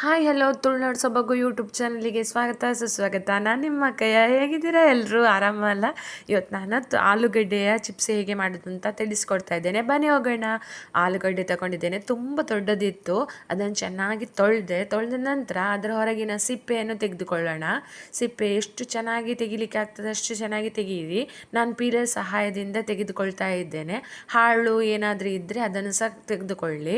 Hi, hello, Tulunadu ಸೊಬಗು YouTube ಚಾನಲಿಗೆ ಸ್ವಾಗತ, ಸುಸ್ವಾಗತ. ನಾನು ನಿಮ್ಮ ಕೈಯ ಹೇಗಿದ್ದೀರಾ? ಎಲ್ಲರೂ ಆರಾಮಲ್ಲ ಇವತ್ತು ನಾನು ಆಲೂಗಡ್ಡೆಯ ಚಿಪ್ಸ್ ಹೇಗೆ ಮಾಡೋದು ಅಂತ ತಿಳಿಸ್ಕೊಡ್ತಾ ಇದ್ದೇನೆ. ಬನ್ನಿ, ಹೋಗೋಣ. ಆಲೂಗಡ್ಡೆ ತಗೊಂಡಿದ್ದೇನೆ. ತುಂಬ ದೊಡ್ಡದಿತ್ತು. ಅದನ್ನು ಚೆನ್ನಾಗಿ ತೊಳೆದೆ, ತೊಳೆದ ನಂತರ ಅದರ ಹೊರಗಿನ ಸಿಪ್ಪೆಯನ್ನು ತೆಗೆದುಕೊಳ್ಳೋಣ. ಸಿಪ್ಪೆ ಎಷ್ಟು ಚೆನ್ನಾಗಿ ತೆಗಿಲಿಕ್ಕೆ ಆಗ್ತದೆ ಅಷ್ಟು ಚೆನ್ನಾಗಿ ತೆಗೀರಿ. ನಾನು ಪೀಲರ್ ಸಹಾಯದಿಂದ ತೆಗೆದುಕೊಳ್ತಾ ಇದ್ದೇನೆ. ಹಾಳು ಏನಾದರೂ ಇದ್ದರೆ ಅದನ್ನು ಸಹ ತೆಗೆದುಕೊಳ್ಳಿ.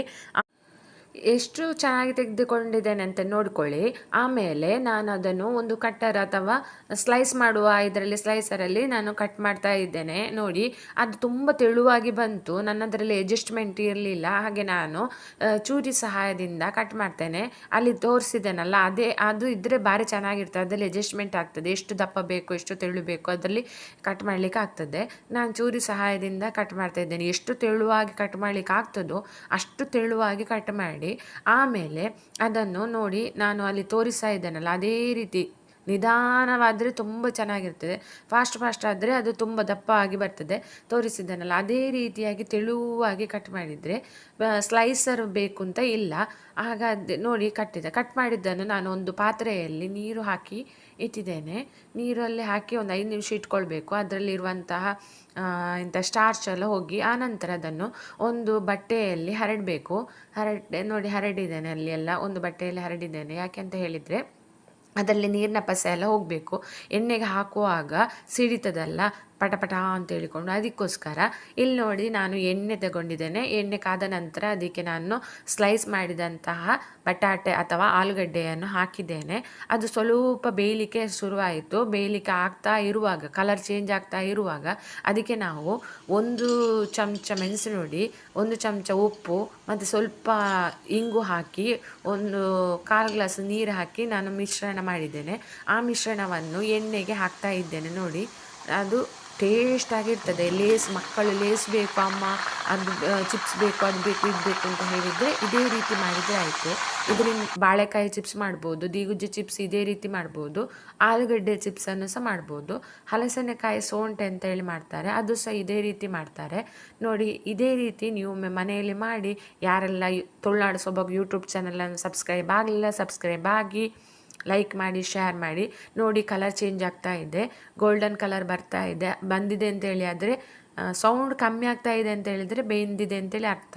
ಎಷ್ಟು ಚೆನ್ನಾಗಿ ತೆಗೆದುಕೊಂಡಿದ್ದೇನೆ ಅಂತ ನೋಡಿಕೊಳ್ಳಿ. ಆಮೇಲೆ ನಾನು ಅದನ್ನು ಒಂದು ಕಟ್ಟರ್ ಅಥವಾ ಸ್ಲೈಸ್ ಮಾಡುವ ಇದರಲ್ಲಿ, ಸ್ಲೈಸರಲ್ಲಿ ನಾನು ಕಟ್ ಮಾಡ್ತಾ ಇದ್ದೇನೆ. ನೋಡಿ, ಅದು ತುಂಬ ತೆಳುವಾಗಿ ಬಂತು. ನನ್ನದರಲ್ಲಿ ಅಡ್ಜಸ್ಟ್ಮೆಂಟ್ ಇರಲಿಲ್ಲ. ಹಾಗೆ ನಾನು ಚೂರಿ ಸಹಾಯದಿಂದ ಕಟ್ ಮಾಡ್ತೇನೆ. ಅಲ್ಲಿ ತೋರಿಸಿದ್ದೇನಲ್ಲ ಅದೇ, ಅದು ಇದ್ದರೆ ಭಾರಿ ಚೆನ್ನಾಗಿರ್ತದೆ. ಅದರಲ್ಲಿ ಅಡ್ಜಸ್ಟ್ಮೆಂಟ್ ಆಗ್ತದೆ. ಎಷ್ಟು ದಪ್ಪ ಬೇಕು, ಎಷ್ಟು ತೆಳು ಬೇಕು, ಅದರಲ್ಲಿ ಕಟ್ ಮಾಡಲಿಕ್ಕೆ ಆಗ್ತದೆ. ನಾನು ಚೂರಿ ಸಹಾಯದಿಂದ ಕಟ್ ಮಾಡ್ತಾ ಇದ್ದೇನೆ. ಎಷ್ಟು ತೆಳುವಾಗಿ ಕಟ್ ಮಾಡಲಿಕ್ಕೆ ಆಗ್ತದೋ ಅಷ್ಟು ತೆಳುವಾಗಿ ಕಟ್ ಮಾಡಿ ಆಮೇಲೆ ಅದನ್ನು ನೋಡಿ ನಾನು ಅಲ್ಲಿ ತೋರಿಸ್ತಾ ಇದ್ದೇನಲ್ಲ ಅದೇ ರೀತಿ ನಿಧಾನವಾದರೆ ತುಂಬ ಚೆನ್ನಾಗಿರ್ತದೆ. ಫಾಸ್ಟ್ ಫಾಸ್ಟ್ ಆದರೆ ಅದು ತುಂಬ ದಪ್ಪ ಆಗಿ ಬರ್ತದೆ. ತೋರಿಸಿದ್ದೇನಲ್ಲ, ಅದೇ ರೀತಿಯಾಗಿ ತೆಳುವಾಗಿ ಕಟ್ ಮಾಡಿದರೆ ಸ್ಲೈಸರ್ ಬೇಕು ಅಂತ ಇಲ್ಲ. ಹಾಗಾದ್ರೆ ನೋಡಿ ಕಟ್ಟಿದೆ. ಕಟ್ ಮಾಡಿದ್ದನ್ನು ನಾನು ಒಂದು ಪಾತ್ರೆಯಲ್ಲಿ ನೀರು ಹಾಕಿ ಇಟ್ಟಿದ್ದೇನೆ. ನೀರಲ್ಲಿ ಹಾಕಿ ಒಂದು ಐದು ನಿಮಿಷ ಇಟ್ಕೊಳ್ಬೇಕು. ಅದರಲ್ಲಿರುವಂತಹ ಇಂಥ ಸ್ಟಾರ್ಚ್ ಎಲ್ಲ ಹೋಗಿ ಆನಂತರ ಅದನ್ನು ಒಂದು ಬಟ್ಟೆಯಲ್ಲಿ ಹರಡಬೇಕು. ಹರಡೆ, ನೋಡಿ ಹರಡಿದ್ದೇನೆ ಅಲ್ಲಿ ಎಲ್ಲ ಒಂದು ಬಟ್ಟೆಯಲ್ಲಿ ಹರಡಿದ್ದೇನೆ. ಯಾಕೆ ಅಂತ ಹೇಳಿದರೆ ಅದರಲ್ಲಿ ನೀರಿನ ಪಸೆ ಎಲ್ಲ ಹೋಗಬೇಕು. ಎಣ್ಣೆಗೆ ಹಾಕುವಾಗ ಸಿಡಿತದಲ್ಲ ಪಟ ಪಟ ಅಂತ ಹೇಳಿಕೊಂಡು ಅದಕ್ಕೋಸ್ಕರ ಇಲ್ಲಿ ನೋಡಿ ನಾನು ಎಣ್ಣೆ ತಗೊಂಡಿದ್ದೇನೆ. ಎಣ್ಣೆ ಕಾದ ನಂತರ ಅದಕ್ಕೆ ನಾನು ಸ್ಲೈಸ್ ಮಾಡಿದಂತಹ ಬಟಾಟೆ ಅಥವಾ ಆಲೂಗಡ್ಡೆಯನ್ನು ಹಾಕಿದ್ದೇನೆ. ಅದು ಸ್ವಲ್ಪ ಬೇಯಲಿಕ್ಕೆ ಶುರುವಾಯಿತು. ಬೇಯಲಿಕ್ಕೆ ಆಗ್ತಾ ಇರುವಾಗ ಕಲರ್ ಚೇಂಜ್ ಆಗ್ತಾ ಇರುವಾಗ ಅದಕ್ಕೆ ನಾವು ಒಂದು ಚಮಚ ಮೆಣಸು ನೋಡಿ, ಒಂದು ಚಮಚ ಉಪ್ಪು ಮತ್ತು ಸ್ವಲ್ಪ ಇಂಗು ಹಾಕಿ ಒಂದು ಕಾಲು ಗ್ಲಾಸ್ ನೀರು ಹಾಕಿ ನಾನು ಮಿಶ್ರಣ ಮಾಡಿದ್ದೇನೆ. ಆ ಮಿಶ್ರಣವನ್ನು ಎಣ್ಣೆಗೆ ಹಾಕ್ತಾ ಇದ್ದೇನೆ ನೋಡಿ. ಅದು ಟೇಸ್ಟ್ ಆಗಿರ್ತದೆ. ಲೇಸ್, ಮಕ್ಕಳು ಲೇಸ್ ಬೇಕು, ಅಮ್ಮ ಅದು ಚಿಪ್ಸ್ ಬೇಕು, ಅದು ಬೇಕು, ಇದು ಬೇಕು ಅಂತ ಹೇಳಿದರೆ ಇದೇ ರೀತಿ ಮಾಡಿದರೆ ಆಯಿತು. ಇದರಿಂದ ಬಾಳೆಕಾಯಿ ಚಿಪ್ಸ್ ಮಾಡ್ಬೋದು, ದೀಗುಜ್ಜಿ ಚಿಪ್ಸ್ ಇದೇ ರೀತಿ ಮಾಡ್ಬೋದು, ಆಲೂಗಡ್ಡೆ ಚಿಪ್ಸನ್ನು ಸಹ ಮಾಡ್ಬೋದು. ಹಲಸಿನಕಾಯಿ ಸೋಂಟೆ ಅಂತ ಹೇಳಿ ಮಾಡ್ತಾರೆ, ಅದು ಸಹ ಇದೇ ರೀತಿ ಮಾಡ್ತಾರೆ. ನೋಡಿ, ಇದೇ ರೀತಿ ನೀವು ಮನೆಯಲ್ಲಿ ಮಾಡಿ, ಯಾರೆಲ್ಲ ತುಳುನಾಡು ಯೂಟ್ಯೂಬ್ ಚಾನಲನ್ನು ಸಬ್ಸ್ಕ್ರೈಬ್ ಆಗಲಿಲ್ಲ ಸಬ್ಸ್ಕ್ರೈಬ್ ಆಗಿ ಲೈಕ್ ಮಾಡಿ ಶೇರ್ ಮಾಡಿ, ನೋಡಿ ಕಲರ್ ಚೇಂಜ್ ಆಗ್ತಾ ಇದೆ ಗೋಲ್ಡನ್ ಕಲರ್ ಬರ್ತಾ ಇದೆ, ಬಂದಿದೆ ಅಂತೇಳಿ ಆದರೆ ಸೌಂಡ್ ಕಮ್ಮಿ ಆಗ್ತಾ ಇದೆ ಅಂತ ಹೇಳಿದರೆ ಬೆಂದಿದೆ ಅಂತೇಳಿ ಅರ್ಥ.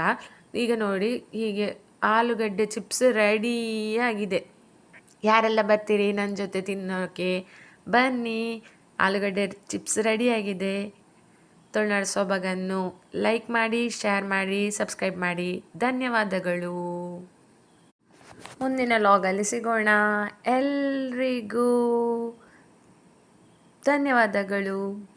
ಈಗ ನೋಡಿ, ಹೀಗೆ ಆಲೂಗಡ್ಡೆ ಚಿಪ್ಸ್ ರೆಡಿಯಾಗಿದೆ ಯಾರೆಲ್ಲ ಬರ್ತೀರಿ ನನ್ನ ಜೊತೆ ತಿನ್ನೋಕೆ? ಬನ್ನಿ, ಆಲೂಗಡ್ಡೆ ಚಿಪ್ಸ್ ರೆಡಿಯಾಗಿದೆ ತುಳುನಾಡು ಸೊಬಗನ್ನು ಲೈಕ್ ಮಾಡಿ ಶೇರ್ ಮಾಡಿ ಸಬ್ಸ್ಕ್ರೈಬ್ ಮಾಡಿ. ಧನ್ಯವಾದಗಳು. ಮುಂದಿನ ಲಾಗಲ್ಲಿ ಸಿಗೋಣ. ಎಲ್ರಿಗೂ ಧನ್ಯವಾದಗಳು.